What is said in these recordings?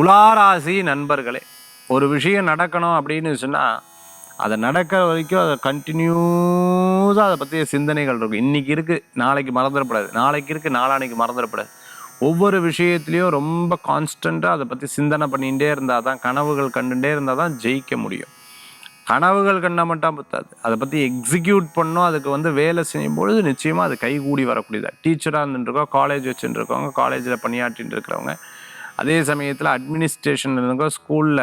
துளாராசி நண்பர்களே ஒரு விஷயம் நடக்கணும் அப்படின்னு சொன்னால் அதை நடக்கிற வரைக்கும் அதை கண்டினியூஸாக அதை பற்றிய சிந்தனைகள் இருக்கும். இன்றைக்கி இருக்குது நாளைக்கு மறந்துடப்படாது. நாளைக்கு இருக்குது நாளானைக்கு மறந்துடப்படாது. ஒவ்வொரு விஷயத்துலையும் ரொம்ப கான்ஸ்டண்ட்டாக அதை பற்றி சிந்தனை பண்ணிகிட்டே இருந்தால் தான் கனவுகள் கண்டுகிட்டே இருந்தால் தான் ஜெயிக்க முடியும். கனவுகள் கண்ண மட்டும் பத்தாது. அதை பற்றி எக்ஸிக்யூட் பண்ணோம் அதுக்கு வந்து வேலை செய்யும் பொழுது நிச்சயமாக அது கைகூடி வரக்கூடியதாக டீச்சராக இருந்துருக்கோம் காலேஜ் வச்சுட்டு காலேஜில் பணியாற்றிட்டு இருக்கிறவங்க. அதே சமயத்தில் அட்மினிஸ்ட்ரேஷன் இருந்தவங்க ஸ்கூலில்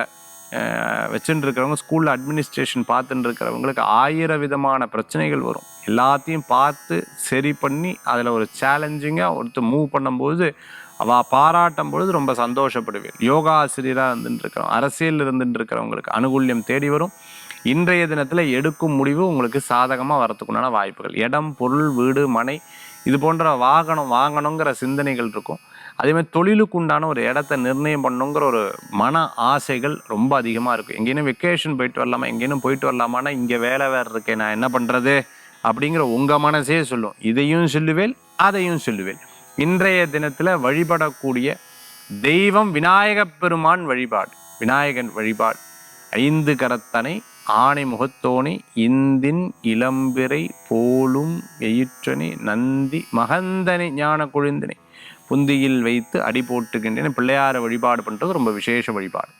வச்சுட்டு இருக்கிறவங்க ஸ்கூலில் அட்மினிஸ்ட்ரேஷன் பார்த்துட்டு இருக்கிறவங்களுக்கு ஆயிரம் விதமான பிரச்சனைகள் வரும். எல்லாத்தையும் பார்த்து சரி பண்ணி அதில் ஒரு சேலஞ்சிங்காக ஒருத்தர் மூவ் பண்ணும்போது அவள் பாராட்டும் பொழுது ரொம்ப சந்தோஷப்படுவேன். யோகா ஆசிரியராக இருந்துட்டு இருக்கிறோம் அரசியல் இருந்துட்டு இருக்கிறவங்களுக்கு அனுகூல்யம் தேடி வரும். இன்றைய தினத்தில் எடுக்கும் முடிவு உங்களுக்கு சாதகமாக வரத்துக்குண்டான வாய்ப்புகள். இடம் பொருள் வீடு மனை இது போன்ற வாகனம் வாங்கணுங்கிற சிந்தனைகள் இருக்கும். அதேமாதிரி தொழிலுக்கு உண்டான ஒரு இடத்த நிர்ணயம் பண்ணணுங்கிற ஒரு மன ஆசைகள் ரொம்ப அதிகமாக இருக்கும். எங்கேயும் வெக்கேஷன் போயிட்டு வரலாமா எங்கேயும் போயிட்டு வரலாமான்னா இங்கே வேலை வேறு இருக்கேன் நான் என்ன பண்ணுறது அப்படிங்கிற உங்கள் மனசே சொல்லும். இதையும் சொல்லுவேன் அதையும் சொல்லுவேன் இன்றைய தினத்தில் வழிபடக்கூடிய தெய்வம் விநாயகப் பெருமான் வழிபாடு. விநாயகன் வழிபாடு. ஐந்து கரத்தனை ஆணை முகத்தோணி இந்தின் இளம்பிறை போலும் எயிற்றனை நந்தி மகந்தனை ஞான கொழுந்தினை புந்தியில் வைத்து அடி போட்டுக்கின்றன பிள்ளையார வழிபாடு பண்ணுறது ரொம்ப விசேஷ வழிபாடு.